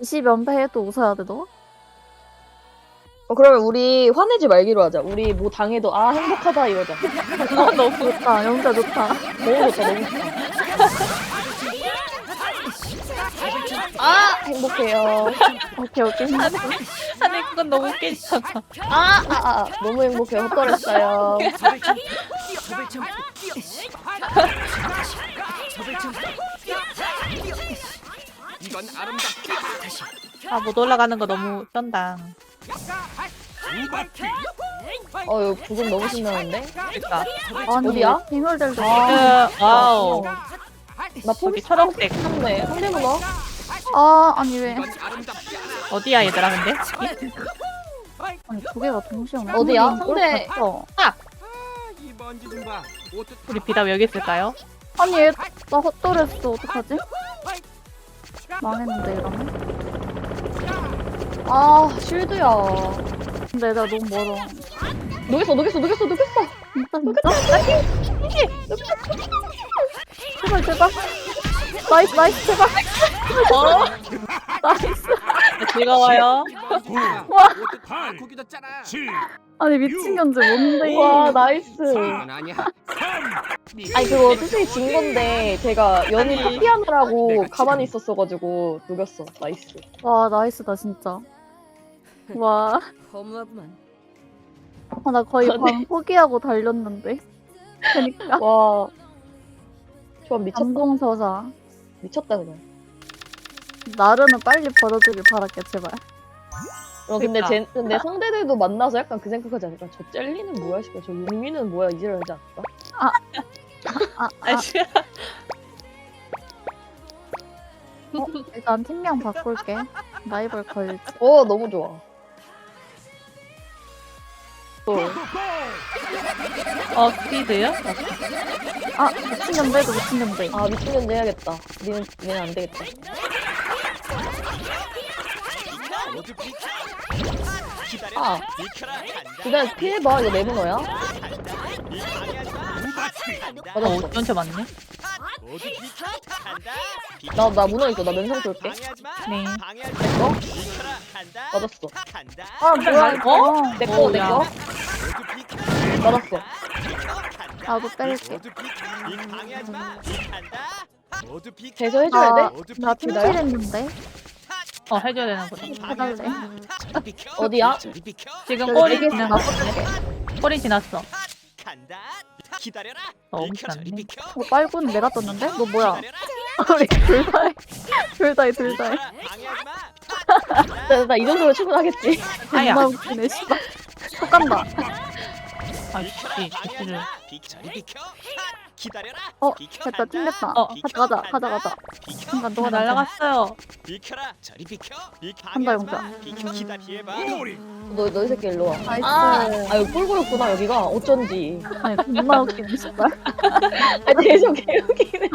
20연패 해도 웃어야 돼, 너? 어, 그러면 우리 화내지 말기로 하자. 우리 뭐 당해도 아 행복하다 이러자. 어, 너무 좋다. 영자 좋다. 너무 좋다, 너무 좋다. 아 행복해요. 오케이, 오케이. 아니 그건 너무 웃기잖아. 아, 아, 아 너무 행복해요. 헛걸었어요. 이건 아름답게 다시 아 못 올라가는 거 너무. 두 바퀴 어 이거 부금 너무 신나는데? 그러니까. 아니, 어디야? 빙월들도. 아. 그, 와우. 나 저기 포기 초록색 네 상대 문어. 아, 아니, 왜. 이건 아름답게 어디야 얘들아 근데? 아니, 두 개가 동시에 오네. 어디야? 한 번에 상대- 이걸 봤어. 이 먼지 좀봐 옷도 다 우리 비답 여기 있을까요? 아니, 얘, 나 헛돌했어. 어떡하지? 망했는데, 이러면. 아 쉴드야. 근데 나 너무 멀어. 녹였어, 녹였어, 녹였어, 녹였어. 진짜, 진짜? 제발, 제발. 나이스, 나이스, 제발. 어? 나이스. 즐거워요. 와. 옷도 다 구겨졌잖아 아니, 미친 견제 뭔데? 와 나이스. 그건 아니야 아니 그거 투수이 진 건데 제가 연이 아니. 파티하느라고 가만히 있었어가지고 녹였어. 나이스. 와, 나이스다, 진짜. 와. 허무하구만. 아, 나 거의. 방 포기하고 달렸는데. 그니까. 와. 조합 미쳤다. 감동서사. 미쳤다 그냥. 나르는 빨리 벌어주길 바랄게, 제발. 어 근데 그러니까. 제, 근데 상대들도 만나서 약간 그 생각하지 않을까? 저 젤리는 뭐야 싶어. 저 용미는 뭐야 이지랄하지 않을까? 아, 아, 아이씨. 어? 일단 팀명 바꿀게. 라이벌 걸지. 어 너무 좋아. 또 어 스피드요? 아, 미친 견제도 미친 견제. 아 미친 견제 해야겠다. 니는 니는 안 되겠다. 모두 비켜 아 비켜라 간다 기다려 피해봐 이거 레모너야? 두 바퀴 어 맞았어. 어쩐지 맞네. 모두 비켜 간다 나나 문어 있어. 나 면상. 방해하지 마 네. 방해하지 마? 비켜라 간다 맞았어. 간다 아 뭐야 이거? 어? 내 거, 오, 내 야. 거? 모두 비켜 맞았어. 비켜 간다 나도 뺄게. 모두 비켜 이 방해하지 마 간다 모두 비켜 대서 해줘야 돼? 모두 나 비켜 팀킬했는데. 어 해줘야 되나 보다. 해달래. 저리 비켜 어디야? 저리 비켜 지금 꼬리 되게 지나갔어. 꼬리 지났어. 간다 기다려라 너무 비켜 저리 쌌네. 비켜 어, 빨고는 내가 떴는데? 너 뭐야? 기다려라 우리 둘 다 해. 둘 다 해, 둘 다 해. 비켜라 방해하지 마 나, 나이 정도면 충분하겠지. 아야. 존나 웃기네, 씨발. 속 간다. 아씨 기술을. 비켜 저리 비켜 기다려라 어, 됐다. 튕겼다. 어, 가자, 가자. 가자. 비켜 순간 누가 너가 날라갔어요. 비켜라 저리 비켜 비켜 한다. 용자. 비켜 기다 피해봐 너, 너 이 새끼 일로 와. 나이스. 아, 여기 꿀꿀였구나, 여기가. 어쩐지. 아니, 존나 웃기네, 씨발. 아, 계속 개웃기네.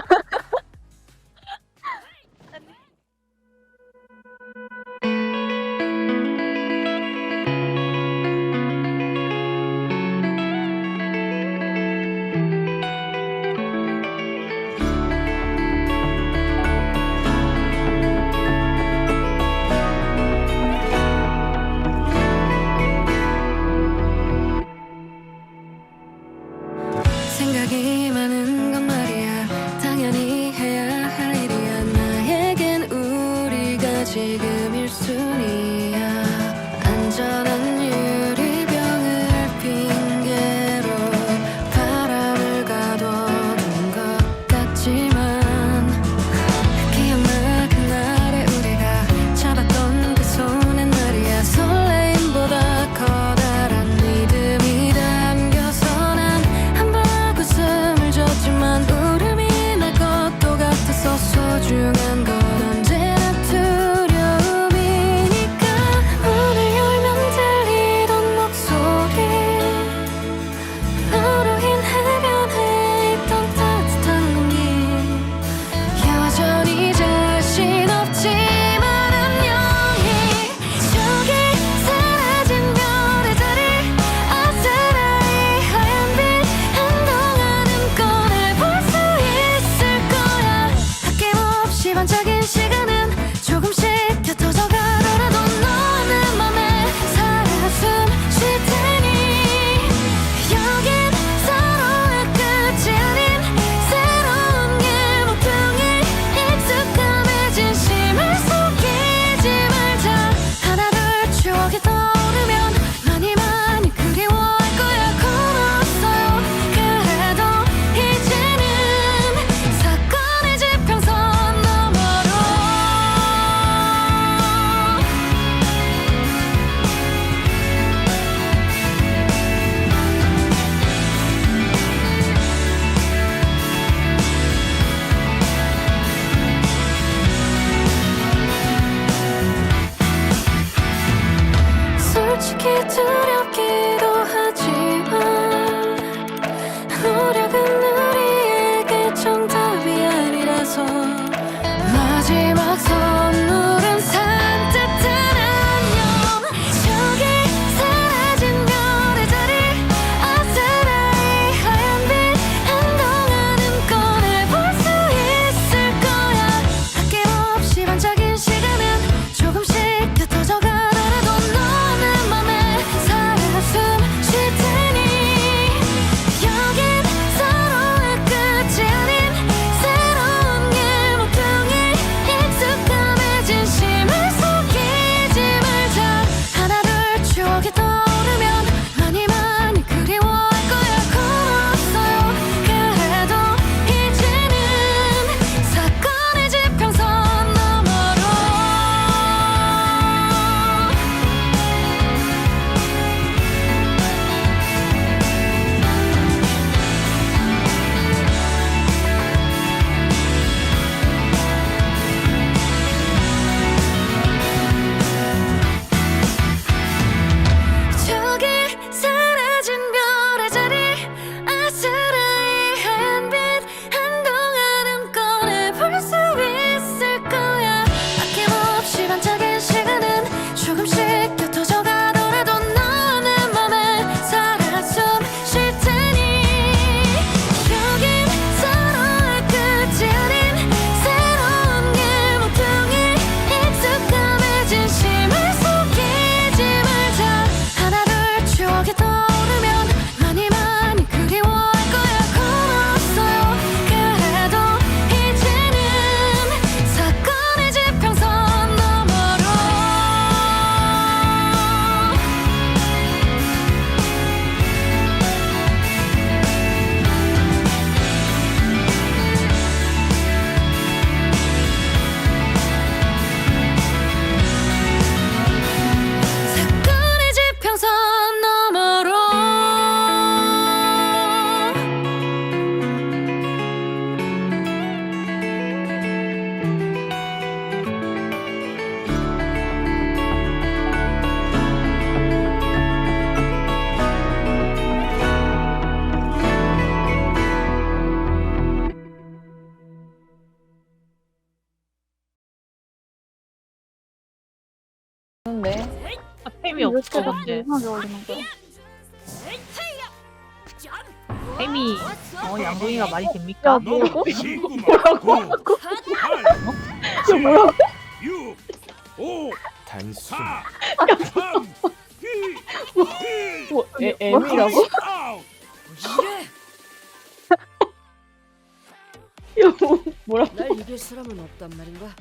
지금 약속 근데 아, 템이 왜 없어 근데 이상하게 올리는 거야? 템이 어 양동이가 말이 됩니까? 뭐라고? 뭐라고? 이거 뭐라고? 6 5 단순 3 2뭐 애, 애미라고? 아웃 이거 뭐- 뭐라고? 날 이길 사람은 없단 말인가?